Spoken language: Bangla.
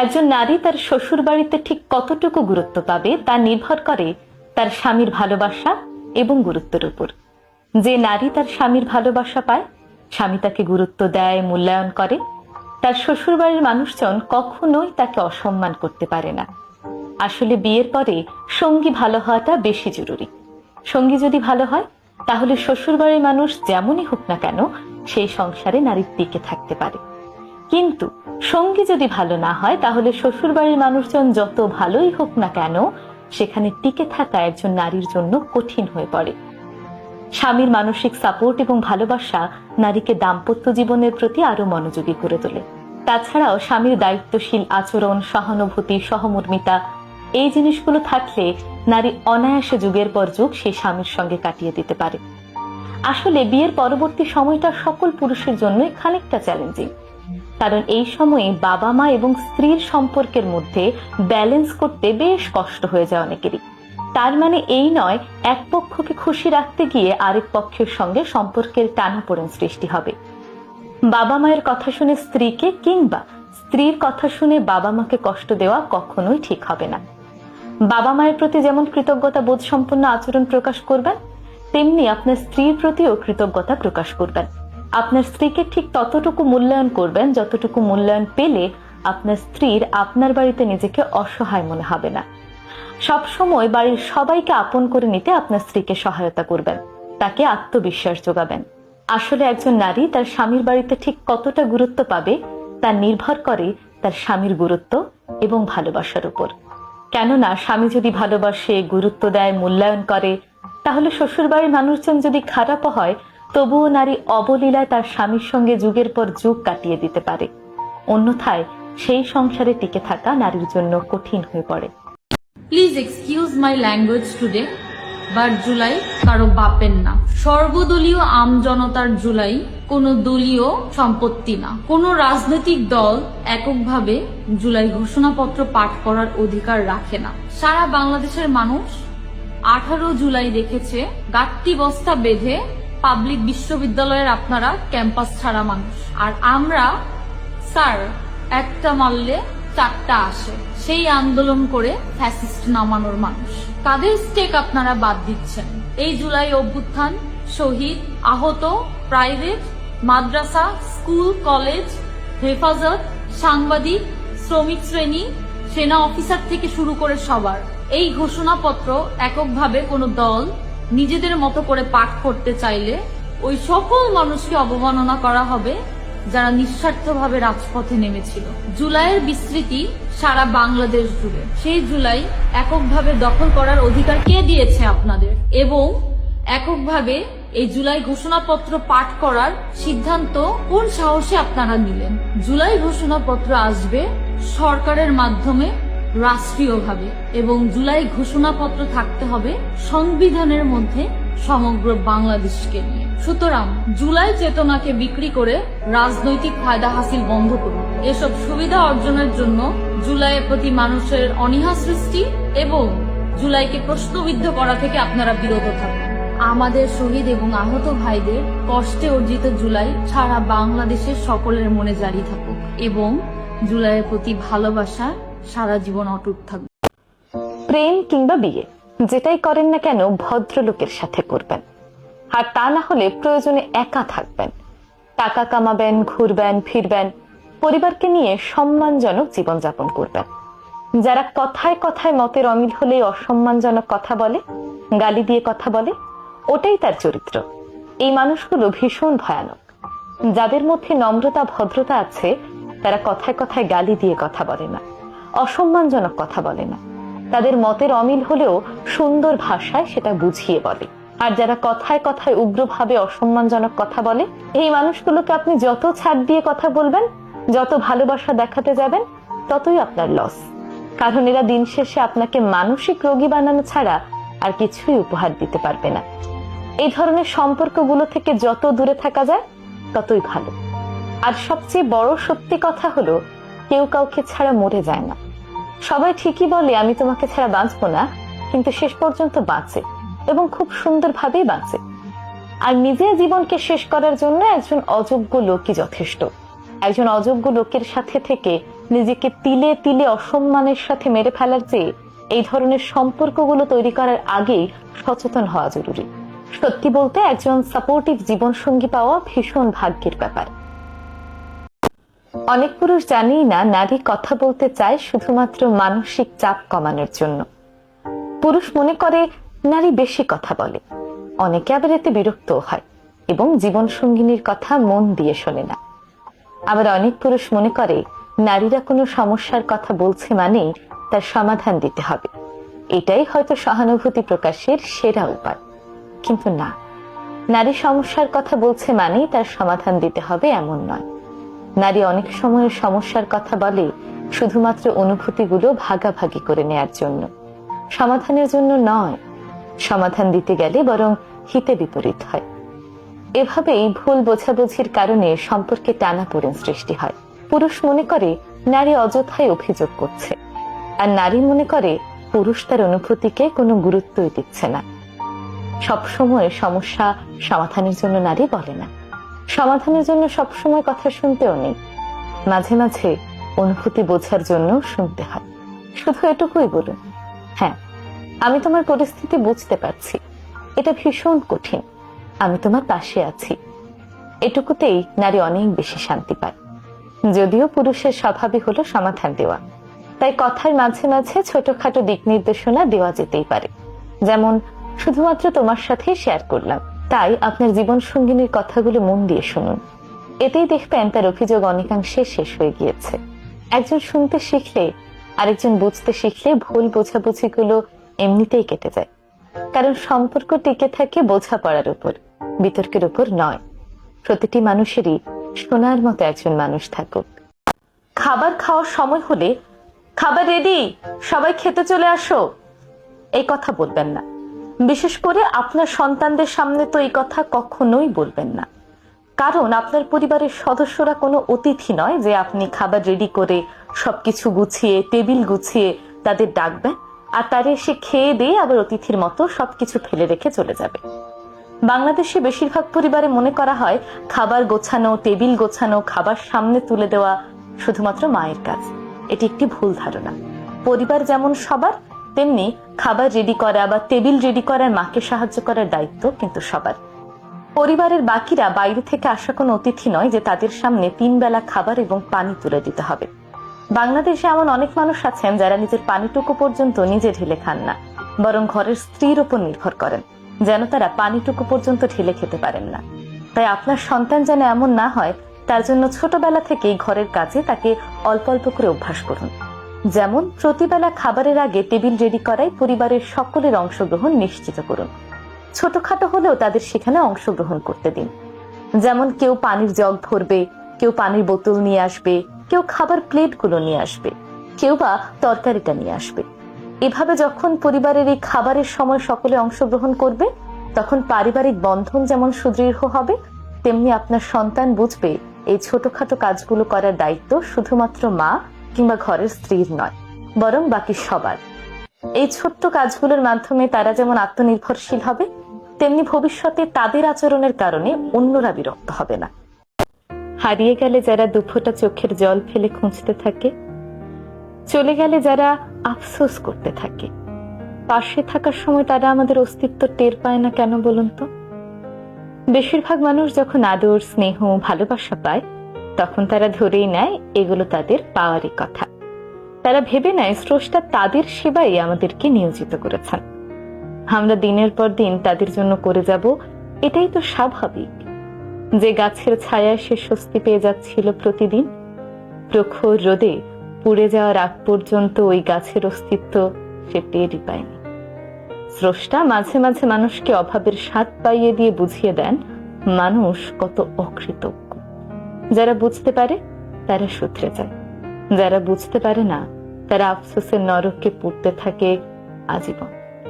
একজন নারী তার শ্বশুর বাড়িতে ঠিক কতটুকু গুরুত্ব পাবে তা নির্ভর করে তার স্বামীর ভালোবাসা এবং গুরুত্বের উপর। যে নারী তার স্বামীর ভালোবাসা পায়, স্বামী তাকে গুরুত্ব দেয়, মূল্যায়ন করে। তার শ্বশুর বাড়ির মানুষজন কখনোই তাকে অসম্মান করতে পারে না। আসলে বিয়ের পরে সঙ্গী ভালো হওয়াটা বেশি জরুরি। সঙ্গী যদি ভালো হয়, তাহলে শ্বশুর বাড়ির মানুষ যেমনই হোক না কেন, সেই সংসারে নারীর টিকে থাকতে পারে। কিন্তু সঙ্গী যদি ভালো না হয়, তাহলে শ্বশুর বাড়ির মানুষজন যত ভালোই হোক না কেন, সেখানে টিকে থাকা একজন নারীর জন্য কঠিন হয়ে পড়ে। স্বামীর মানসিক সাপোর্ট এবং ভালোবাসা নারীকে দাম্পত্য জীবনের প্রতি আরও মনোযোগী করে তোলে। তাছাড়াও স্বামীর দায়িত্বশীল আচরণ, সহানুভূতি, সহমর্মিতা, এই জিনিসগুলো থাকলে নারী অনায়াসে যুগের পর যুগ সেই স্বামীর সঙ্গে কাটিয়ে দিতে পারে। আসলে বিয়ের পরবর্তী সময়টা সকল পুরুষের জন্যই খানিকটা চ্যালেঞ্জিং কারণ এই সময়ে বাবা মা এবং স্ত্রীর সম্পর্কের মধ্যে ব্যালেন্স করতে বেশ কষ্ট হয়ে যায় অনেকেরই। তার মানে এই নয়, এক পক্ষকে খুশি রাখতে গিয়ে আরেক পক্ষের সঙ্গে সম্পর্কের টানাপোড়েন সৃষ্টি হবে। বাবা মায়ের কথা শুনে স্ত্রীকে কিংবা স্ত্রীর কথা শুনে বাবা মাকে কষ্ট দেওয়া কখনোই ঠিক হবে না। বাবা মায়ের প্রতি যেমন কৃতজ্ঞতা বোধ সম্পন্ন আচরণ প্রকাশ করবেন, তেমনি আপনার স্ত্রীর প্রতিও কৃতজ্ঞতা প্রকাশ করবেন। আপনার স্ত্রীকে ঠিক ততটুকু মূল্যায়ন করবেন যতটুকু মূল্যায়ন পেলে আপনার স্ত্রীর আপনার বাড়িতে নিজেকে অসহায় মনে হবে না। সব সময় বাড়ির সবাইকে আপন করে নিতে আপনার স্ত্রীকে সহায়তা করবেন। তাকে আত্মবিশ্বাস যোগাবেন। আসলে একজন নারী তার স্বামীর বাড়িতে ঠিক কতটা গুরুত্ব পাবে তা নির্ভর করে তার স্বামীর গুরুত্ব এবং ভালোবাসার উপর। কেননা স্বামী যদি ভালোবাসে, গুরুত্ব দেয়, মূল্যায়ন করে, তাহলে শ্বশুরবাড়ির মানুষজন যদি খারাপও হয় তবুও নারী অবলীলায় তার স্বামীর সঙ্গে যুগের পর যুগ কাটিয়ে দিতে পারে। অন্যথায় সেই সংসারে টিকে থাকা নারীর জন্য কঠিন হয়ে পড়ে। Please excuse my language today but July কারও বাপের না। সর্বদলীয় আম জনতার জুলাই কোনো দলীয় সম্পত্তি না। কোনো রাজনৈতিক দল এককভাবে জুলাই ঘোষণাপত্র পাঠ করার অধিকার রাখে না। সারা বাংলাদেশের মানুষ আঠারো জুলাই দেখেছে গাত্তি বস্তা বেঁধে পাবলিক বিশ্ববিদ্যালয়ের আপনারা ক্যাম্পাস ছাড়া মানুষ। আর আমরা, স্যার, একটা মারলে চারটা আসে। সেই আন্দোলন করে ফ্যাসিস্ট নামানোর মানুষ। কাদের স্টেক আপনারা বাদ দিচ্ছেন? এই জুলাই অভ্যুত্থান শহীদ, আহত প্রাইভেট মাদ্রাসা স্কুল কলেজ হেফাজত, সাংবাদিক, শ্রমিক শ্রেণি, সেনা অফিসার থেকে শুরু করে সবার। এই ঘোষণাপত্র এককভাবে কোনো দল নিজেদের মতো করে পাঠ করতে চাইলে ওই সকল মানুষকে অবমাননা করা হবে যারা নিঃস্বার্থভাবে রাজপথে নেমেছিল। জুলাইয়ের বিস্তৃতি সারা বাংলাদেশ জুড়ে। সেই জুলাই এককভাবে দখল করার অধিকার কে দিয়েছে আপনাদের? এবং এককভাবে এই জুলাই ঘোষণাপত্র পাঠ করার সিদ্ধান্ত কোন সাহসে আপনারা নিলেন? জুলাই ঘোষণাপত্র আসবে সরকারের মাধ্যমে রাষ্ট্রীয়ভাবে এবং জুলাই ঘোষণাপত্র থাকতে হবে সংবিধানের মধ্যে সমগ্র বাংলাদেশকে নিয়ে। সুতরাং জুলাই চেতনাকে বিক্রি করে রাজনৈতিক ফায়দা হাসিল বন্ধ করুন। এসব সুবিধা অর্জনের জন্য জুলাইয়ের প্রতি মানুষের অনীহা সৃষ্টি এবং জুলাইকে প্রশ্নবিদ্ধ করা থেকে আপনারা বিরত থাকুন। আমাদের শহীদ এবং আহত ভাইদের কষ্টে অর্জিত জুলাই সারা বাংলাদেশের সকলের মনে জারি থাকুক এবং জুলাইয়ের প্রতি ভালোবাসা সারা জীবন অটুট থাকবে। প্রেম কিংবা বিয়ে, যেটাই করেন না কেন ভদ্রলোকের সাথে করবেন। আর তা না হলে প্রয়োজনে একা থাকবেন। টাকা কামাবেন, ঘুরবেন, ফিরবেন, পরিবারকে নিয়ে সম্মানজনক জীবনযাপন করবেন। যারা কথায় কথায় মতের অমিল হলে অসম্মানজনক কথা বলে, গালি দিয়ে কথা বলে, ওটাই তার চরিত্র। এই মানুষগুলো ভীষণ ভয়ানক। যাদের মধ্যে নম্রতা, ভদ্রতা আছে, তারা কথায় কথায় গালি দিয়ে কথা বলে না। অসম্মানজনক কথা বলে না। তাদের মতের অমিল হলেও সুন্দর ভাষায় সেটা বুঝিয়ে বলে। আর যারা কথায় কথায় উগ্রভাবে অসম্মানজনক কথা বলে, এই মানুষগুলোকে আপনি যত ছাড় দিয়ে কথা বলবেন, যত ভালোবাসা দেখাতে যাবেন, ততই আপনার লস কারণ এরা দিন শেষে আপনাকে মানসিক রোগী বানানো ছাড়া আর কিছুই উপহার দিতে পারবে না। এই ধরনের সম্পর্কগুলো থেকে যত দূরে থাকা যায়, ততই ভালো। আর সবচেয়ে বড় সত্যি কথা হলো কেউ কাউকে ছাড়া মরে যায় না। সবাই ঠিকই বলে, আমি তোমাকে ছাড়া বাঁচবো না, কিন্তু শেষ পর্যন্ত বাঁচে এবং খুব সুন্দরভাবেই বাঁচে। আর নিজের জীবনকে শেষ করার জন্য একজন অযোগ্য লোকই যথেষ্ট। একজন অযোগ্য লোকের সাথে থেকে নিজেকে তিলে তিলে অসম্মানের সাথে মেরে ফেলার চেয়ে এই ধরনের সম্পর্কগুলো তৈরি করার আগেই সচেতন হওয়া জরুরি। সত্যি বলতে একজন সাপোর্টিভ জীবনসঙ্গী পাওয়া ভীষণ ভাগ্যের ব্যাপার। অনেক পুরুষ জানেই না, নারী কথা বলতে চায় শুধুমাত্র মানসিক চাপ কমানোর জন্য। পুরুষ মনে করে নারী বেশি কথা বলে। অনেকে আবার এতে বিরক্ত হয় এবং জীবন সঙ্গিনীর কথা মন দিয়ে শোনে না। আবার অনেক পুরুষ মনে করে নারীরা কোনো সমস্যার কথা বলছে মানেই তার সমাধান দিতে হবে। এটাই হয়তো সহানুভূতি প্রকাশের সেরা উপায়। কিন্তু না, নারী সমস্যার কথা বলছে মানেই তার সমাধান দিতে হবে এমন নয়। নারী অনেক সময় সমস্যার কথা বলে শুধুমাত্র অনুভূতিগুলো ভাগাভাগি করে নেয়ার জন্য। সমাধানের জন্য নয়, সমাধান দিতে গেলে বরং হিতে বিপরীত হয়। এভাবেই ভুল বোঝাবুঝির কারণে সম্পর্কে টানাপোড়েন সৃষ্টি হয়। পুরুষ মনে করে নারী অযথায় অভিযোগ করছে, আর নারী মনে করে পুরুষ তার অনুভূতিকে কোনো গুরুত্বই দিচ্ছে না। সবসময় সমস্যা সমাধানের জন্য নারী বলে না। সমাধানের জন্য সবসময় কথা শুনতেও নেই। মাঝে মাঝে অনুভূতি বোঝার জন্য শুনতে হয়। শুধু এটুকুই বলুন। হ্যাঁ আমি তোমার পরিস্থিতি বুঝতে পারছি। এটা ভীষণ কঠিন। আমি তোমার পাশে আছি। এটুকুতেই নারী অনেক বেশি শান্তি পায়। যদিও পুরুষের স্বভাবই হলো সমাধান দেওয়া। তাই কথার মাঝে মাঝে ছোটখাটো দিক নির্দেশনা দেওয়া যেতেই পারে। যেমন, শুধুমাত্র তোমার সাথেই শেয়ার করলাম। তাই আপনার জীবন সঙ্গিনীর কথাগুলো মন দিয়ে শুনুন। এতেই দেখবেন তার অভিযোগ অনেকাংশে শেষ হয়ে গিয়েছে। একজন শুনতে শিখলে, আরেকজন বুঝতে শিখলে ভুল বোঝাবুঝিগুলো এমনিতেই কেটে যায়। কারণ সম্পর্ক টিকে থাকে বোঝাপড়ার উপর, বিতর্কের উপর নয়। প্রতিটি মানুষেরই শোনার মতো একজন মানুষ থাকুক। খাবার খাওয়ার সময় হলে, খাবার রেডি! সবাই খেতে চলে আসো! এই কথা বলবেন না। বিশেষ করে আপনার সন্তানদের সামনে তো এই কথা কখনোই বলবেন না। কারণ আপনার পরিবারের সদস্যরা কোনো অতিথি নয় যে আপনি খাবার রেডি করে সবকিছু গুছিয়ে টেবিল গুছিয়ে তাদের ডাকবেন আর তারা এসে খেয়ে দিয়ে আবার অতিথির মতো সবকিছু ফেলে রেখে চলে যাবে। বাংলাদেশে বেশিরভাগ পরিবারে মনে করা হয় খাবার গোছানো টেবিল গোছানো, খাবার সামনে তুলে দেওয়া শুধুমাত্র মায়ের কাজ। এটি একটি ভুল ধারণা। পরিবার যেমন সবার তেমনি খাবার রেডি করা বা টেবিল রেডি করার মাকে সাহায্য করার দায়িত্ব কিন্তু সবার। পরিবারের বাকিরা বাইরে থেকে আসা কোনো অতিথি নয় যে তাদের সামনে তিন বেলা খাবার এবং পানি তুলে দিতে হবে। বাংলাদেশে এমন অনেক মানুষ আছেন যারা নিজের পানিটুকু পর্যন্ত নিজে ঢেলে খান না, বরং ঘরের স্ত্রীর উপর নির্ভর করেন, যেন তারা পানিটুকু পর্যন্ত ঢেলে খেতে পারেন না। তাই আপনার সন্তান যেন এমন না হয়, তার জন্য ছোটবেলা থেকেই ঘরের কাজে তাকে অল্প অল্প করে অভ্যাস করুন। যেমন, প্রতিবেলা খাবারের আগে টেবিল রেডি করাই পরিবারের সকলের অংশগ্রহণ নিশ্চিত করুন। ছোটখাটো হলেও তাদের সেখানে অংশগ্রহণ করতে দিন। যেমন, কেউ পানির জগ ভরবে, কেউ পানির বোতল নিয়ে আসবে, কেউ খাবার প্লেটগুলো নিয়ে আসবে, কেউ বা তরকারিটা নিয়ে আসবে। এভাবে যখন পরিবারের এই খাবারের সময় সকলে অংশগ্রহণ করবে, তখন পারিবারিক বন্ধন যেমন সুদৃঢ় হবে, তেমনি আপনার সন্তান বুঝবে এই ছোটখাটো কাজগুলো করার দায়িত্ব শুধুমাত্র মা কিংবা ঘরের স্ত্রীর নয়, বরং বাকি সবার। এই ছোট্ট কাজগুলোর মাধ্যমে তারা যেমন আত্মনির্ভরশীল হবে, তেমনি ভবিষ্যতে তাদের আচরণের কারণে অন্যরা বিরক্ত হবে না। হারিয়ে গেলে যারা দুফোটা চোখের জল ফেলে খুঁজতে থাকে, চলে গেলে যারা আফসোস করতে থাকে। পাশে থাকার সময় তারা আমাদের অস্তিত্ব টের পায় না কেন বলুন তো? বেশিরভাগ মানুষ যখন আদর, স্নেহ, ভালোবাসা পায় তখন তারা ধরেই নেয়, এগুলো তাদের পাওয়ারই কথা। তারা ভেবে নেয়, স্রষ্টা তাদের সেবাই আমাদেরকে নিয়োজিত করেছেন। আমরা দিনের পর দিন তাদের জন্য করে যাব, এটাই তো স্বাভাবিক। যে গাছের ছায়ায় সে স্বস্তি পেয়ে যাচ্ছিল প্রতিদিন, প্রখর রোদে পুড়ে যাওয়ার আগ পর্যন্ত ওই গাছের অস্তিত্ব সে টেরই পায়নি। স্রষ্টা মাঝে মাঝে মানুষকে অভাবের স্বাদ পাইয়ে দিয়ে বুঝিয়ে দেন, মানুষ কত অকৃতজ্ঞ। যারা বুঝতে পারে, তারা সূত্রে যায়। যারা বুঝতে পারে না, তারা আফসোসের নরককে পুড়তে থাকে আজীবন।